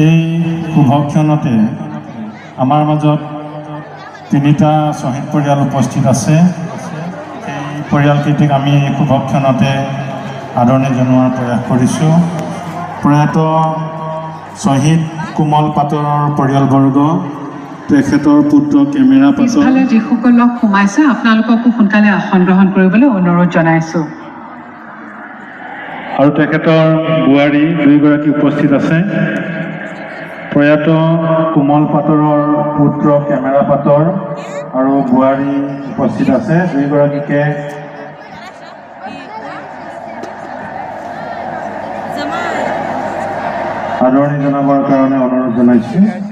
এই শুভক্ষণতে আমাৰ মাজত তিনিটা শ্বহীদ পৰিয়াল উপস্থিত আছে। এই পৰিয়ালকেইটিক আমি এই শুভক্ষণতে আদৰণি জনোৱাৰ প্ৰয়াস কৰিছোঁ। প্ৰয়াত শ্বহীদ কোমল পাটৰৰ পৰিয়ালবৰ্গ তেখেতৰ পুত্ৰ কেমেৰা পাটৰ। পিছফালে যিসকল লোক সোমাইছে আপোনালোককো সোনকালে আসন গ্ৰহণ কৰিবলৈ অনুৰোধ জনাইছোঁ। আৰু তেখেতৰ বোৱাৰী দুয়োগৰাকী উপস্থিত আছে। প্ৰয়াত কোমল পাটৰৰ পুত্ৰ কেমেৰা পাটৰ আৰু বোৱাৰী উপস্থিত আছে। দুয়োগৰাকীকে আদৰণি জনাবৰ কাৰণে অনুৰোধ জনাইছোঁ।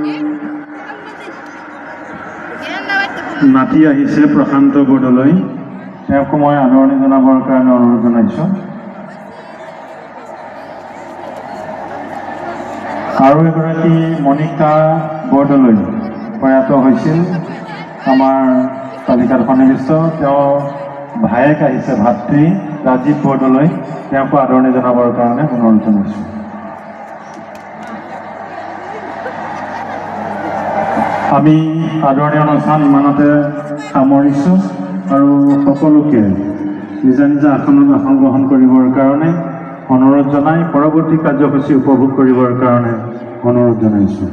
নাতি আহিছে প্ৰশান্ত বৰদলৈ তেওঁকো মই আদৰণি জনাবৰ কাৰণে অনুৰোধ জনাইছোঁ। আৰু এগৰাকী মণিকা বৰদলৈ প্ৰয়াত হৈছিল। আমাৰ তালিকাত সন্নিৱিষ্ট তেওঁ ভায়েক আহিছে ভাতৃ ৰাজীৱ বৰদলৈ তেওঁকো আদৰণি জনাবৰ কাৰণে অনুৰোধ জনাইছোঁ। আমি আদৰণি অনুষ্ঠান ইমানতে সামৰিছোঁ আৰু সকলোকে নিজা নিজা আসনত আসন গ্ৰহণ কৰিবৰ কাৰণে অনুৰোধ জনাই, পৰৱৰ্তী কাৰ্যসূচী উপভোগ কৰিবৰ কাৰণে অনুৰোধ জনাইছোঁ।